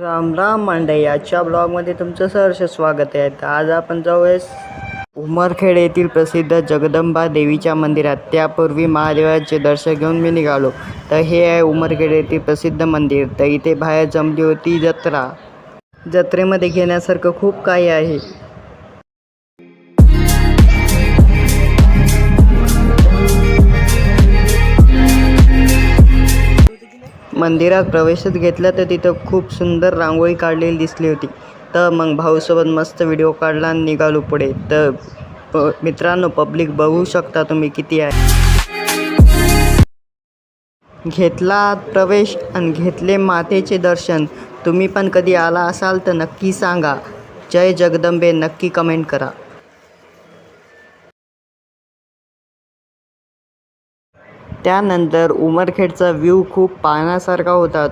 राम राम मांडे आजच्या ब्लॉगमध्ये तुमचं सहर्ष स्वागत आहे. तर आज आपण जाऊयास उमरखेड येथील प्रसिद्ध जगदंबा देवीच्या मंदिरात. त्यापूर्वी महादेवाचे दर्शन घेऊन मी निघालो. तर हे आहे उमरखेड येथील प्रसिद्ध मंदिर. तर इथे बाहेर जमली होती जत्रा. जत्रेमध्ये घेण्यासारखं खूप काही आहे. मंदिरात प्रवेशच घेतला तर तिथं खूप सुंदर रांगोळी काढलेली दिसली होती. तर मग भाऊसोबत मस्त व्हिडिओ काढला आणि निघालो पुढे. तर प मित्रांनो पब्लिक बघू शकता तुम्ही किती आहे. घेतला प्रवेश आणि घेतले मातेचे दर्शन. तुम्ही पण कधी आला असाल तर नक्की सांगा. जय जगदंबे नक्की कमेंट करा. त्यानंतर उमरखेडचा व्ह्यू खूप पाहण्यासारखा होता.